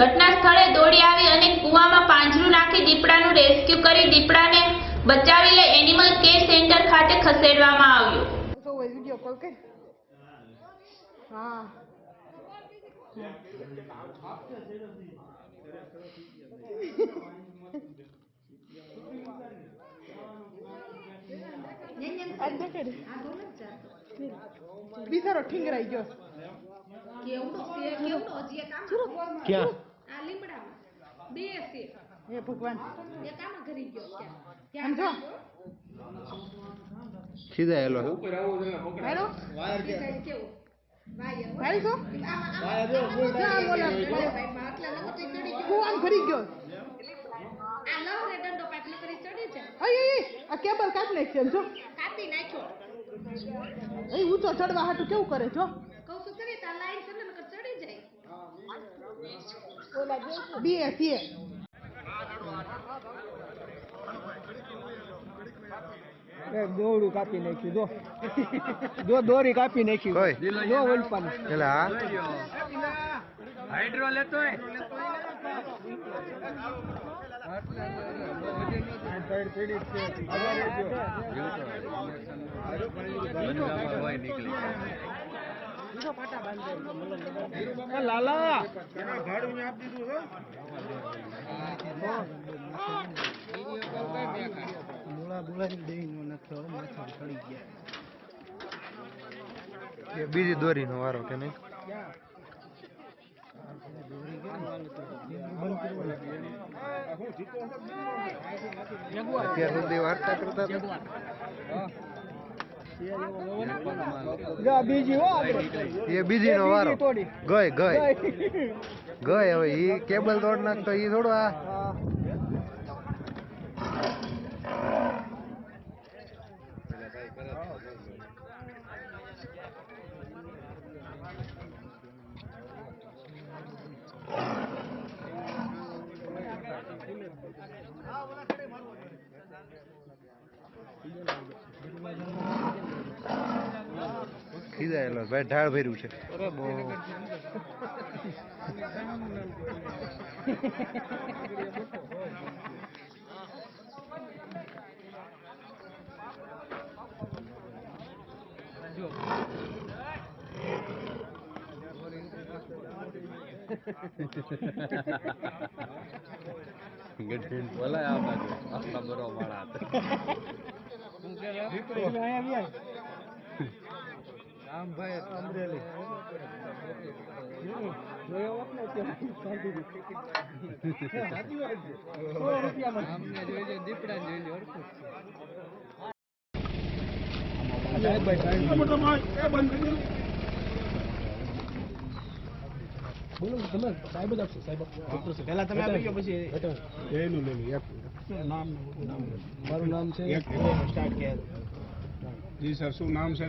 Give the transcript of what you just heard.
ઘટના સ્થળે દોડી આવી અને કૂવામાં પાંજરું નાખી દીપડાનું રેસ્ક્યુ કરી દીપડાને બચાવી લઈ એનિમલ કેર સેન્ટર ખાતે ખસેડવામાં આવ્યો. હા. દેખાડે. બિચારો ઠીંગરાઈ ગયો. કેવડો કેવડો હજી કામ ક્યાં? બે છે. હે ભગવાન. ગયો ક્યાં આમ જો હેલો? કેવું? વાયર. છો. હું આમ ભરી ગયો. આ લવરે દંડો પાઇપ ન કરી ચડી જાય. અય અય, અય, આ કેબલ કાઢ નાખશે જો. કાપી નાખ્યો. એ ઊંચો ચડવા હાટું કેવું કરે જો કહું છું કરી તાર લાઈન છે ને નકર ચડી બે છે દોરડું કાપી નાખ્યું જો. જો દોરી કાપી નાખી? જો ઓલપાન. એટલે હા? હાઇડ્રો લેતો લાલા! મૂળા બુળાની દઈ નો નાખ્યો માથા ચડી ગયા. એ બીજી દોરીનો વારો કે નહીં? અત્યાર સુધી વાર્તા કરતા જા બીજી એ બીજીનો વારો. ગઈ ગઈ. ગઈ. હવે ઈ કેબલ તોડ નાખતો ઈ થોડો આ. હા. ખીજાયેલો ભાઈ ઢાળ ભર્યું છે અહીંયા બી આય. રામભાઈ અમરેલી જોયો હોત બોલો તમે સાહેબ જ આપશો સાહેબ. પહેલા તમે આપી ગયો પછી એનું લઈ નામ નામ મારું નામ છે જી સર, શું નામ છે